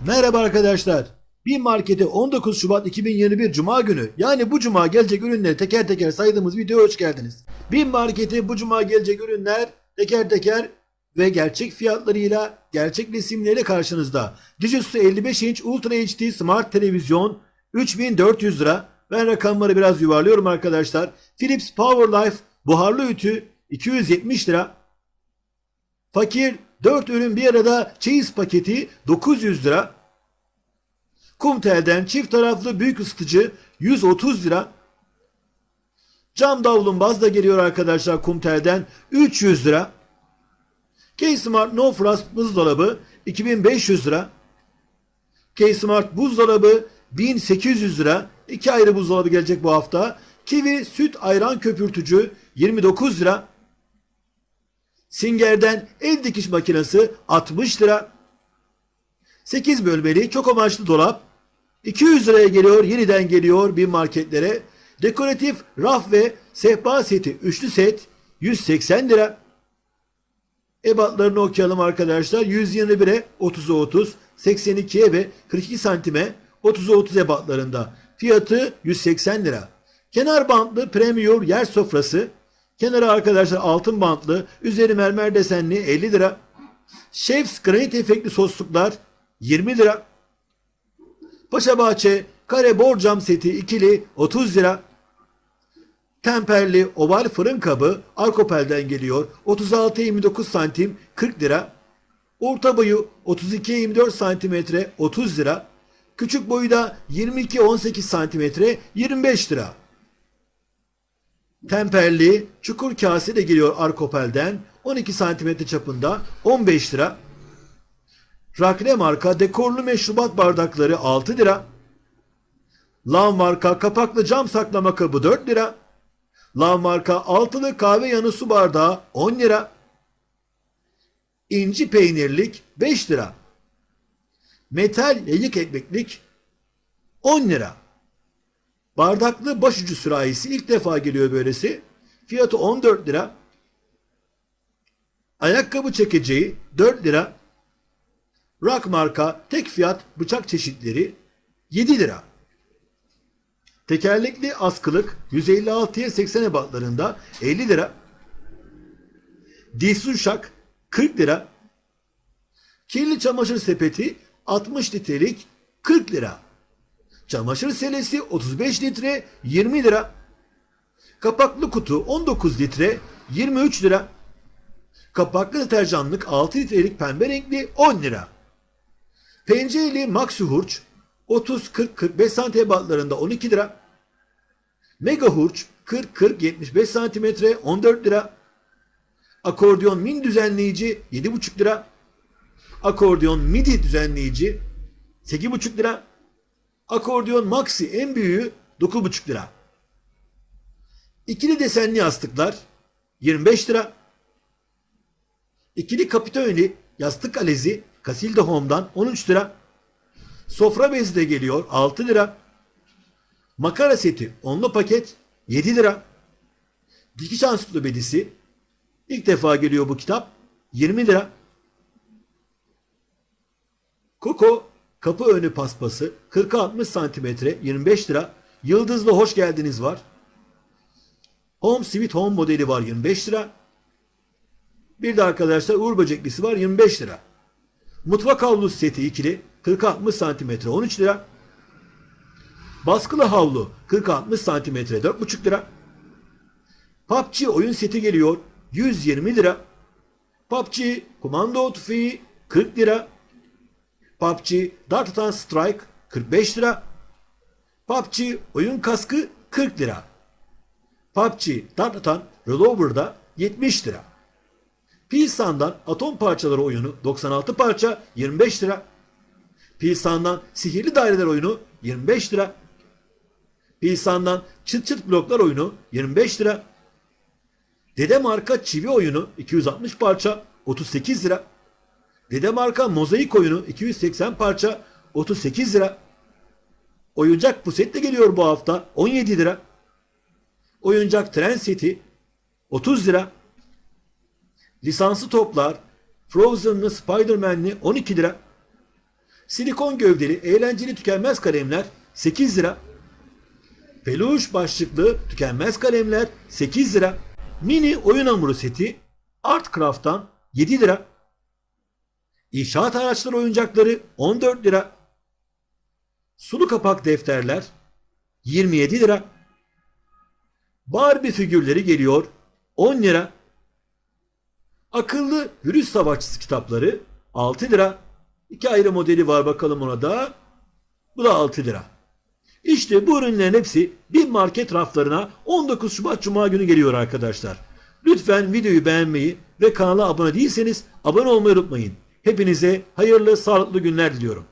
Merhaba arkadaşlar. Bir markete 19 Şubat 2021 Cuma günü yani bu cuma gelecek ürünleri teker teker saydığımız videoya hoş geldiniz. Bir markete bu cuma gelecek ürünler teker teker ve gerçek fiyatlarıyla, gerçek resimleriyle karşınızda. Dizüstü 55 inç Ultra HD Smart Televizyon 3400 lira. Ben rakamları biraz yuvarlıyorum arkadaşlar. Philips Powerlife buharlı ütü 270 lira. Fakir 4 ürün bir arada çeyiz paketi 900 lira. Kumtel'den çift taraflı büyük ısıtıcı 130 lira. Cam davlumbaz da geliyor arkadaşlar Kumtel'den 300 lira. K-Smart No Frost buzdolabı 2500 lira. K-Smart buzdolabı 1800 lira. İki ayrı buzdolabı gelecek bu hafta. Kiwi süt ayran köpürtücü 29 lira. Singer'den el dikiş makinesi 60 lira. 8 bölmeli çok amaçlı dolap 200 liraya geliyor yeniden geliyor bir marketlere. Dekoratif raf ve sehpa seti üçlü set 180 lira. Ebatlarını okuyalım arkadaşlar. 121'e 30'a 30, 82'ye ve 42 santime 30'a 30 ebatlarında. Fiyatı 180 lira. Kenar bantlı premium yer sofrası. Kenarı arkadaşlar altın bantlı, üzeri mermer desenli 50 lira. Chef's granit efektli sosluklar 20 lira. Paşa Bahçe kare borcam seti ikili 30 lira. Temperli oval fırın kabı Arkopel'den geliyor. 36-29 santim 40 lira. Orta boyu 32-24 santimetre 30 lira. Küçük boyu da 22-18 santimetre 25 lira. Temperli çukur kase de geliyor Arkopel'den 12 santimetre çapında 15 lira. Rakle marka dekorlu meşrubat bardakları 6 lira. Lav marka kapaklı cam saklama kabı 4 lira. Lav marka altılı kahve yanı su bardağı 10 lira. İnci peynirlik 5 lira. Metal yayık ekmeklik 10 lira. Bardaklı başucu sürahisi ilk defa geliyor böylesi. Fiyatı 14 lira. Ayakkabı çekeceği 4 lira. Rock marka tek fiyat bıçak çeşitleri 7 lira. Tekerlekli askılık 156'ya 80 ebatlarında 50 lira. Disulşak 40 lira. Kirli çamaşır sepeti 60 litrelik 40 lira. Çamaşır selesi 35 litre 20 lira. Kapaklı kutu 19 litre 23 lira. Kapaklı deterjanlık 6 litrelik pembe renkli 10 lira. Pencereli Maxi Hurç 30-40-45 santim ebatlarında 12 lira. Mega Hurç 40-40-75 santimetre 14 lira. Akordeon min düzenleyici 7,5 lira. Akordeon midi düzenleyici 8,5 lira. Akordeon Maxi en büyüğü 9,5 lira. İkili desenli yastıklar 25 lira. İkili kapitönli yastık alezi Casilda Home'dan 13 lira. Sofra bezi de geliyor 6 lira. Makara seti onlu paket 7 lira. Dikiş ansiklopedisi ilk defa geliyor bu kitap 20 lira. Koko kapı önü paspası 40-60 santimetre 25 lira. Yıldızlı hoş geldiniz var. Home Sweet Home modeli var 25 lira. Bir de arkadaşlar Uğur böceklisi var 25 lira. Mutfak havlusu seti ikili 40-60 santimetre 13 lira. Baskılı havlu 40-60 santimetre 4,5 lira. PUBG oyun seti geliyor 120 lira. PUBG kumando tüfeği 40 lira. PUBG Dart Strike 45 lira. PUBG oyun kaskı 40 lira. PUBG Dart Atan Revolver'da 70 lira. Pilsan'dan atom parçaları oyunu 96 parça 25 lira. Pilsan'dan sihirli daireler oyunu 25 lira. Pilsan'dan çıt çıt bloklar oyunu 25 lira. Dede marka çivi oyunu 260 parça 38 lira. Dede marka mozaik oyunu 280 parça 38 lira. Oyuncak puset de geliyor bu hafta 17 lira. Oyuncak tren seti 30 lira. Lisanslı toplar Frozen'lı Spider-Man'li 12 lira. Silikon gövdeli eğlenceli tükenmez kalemler 8 lira. Peluş başlıklı tükenmez kalemler 8 lira. Mini oyun hamuru seti Artcraft'tan 7 lira. İnşaat araçları oyuncakları 14 lira. Sulu kapak defterler 27 lira. Barbie figürleri geliyor 10 lira. Akıllı virüs savaşçısı kitapları 6 lira. İki ayrı modeli var bakalım ona da. Bu da 6 lira. İşte bu ürünlerin hepsi bir market raflarına 19 Şubat Cuma günü geliyor arkadaşlar. Lütfen videoyu beğenmeyi ve kanala abone değilseniz abone olmayı unutmayın. Hepinize hayırlı, sağlıklı günler diliyorum.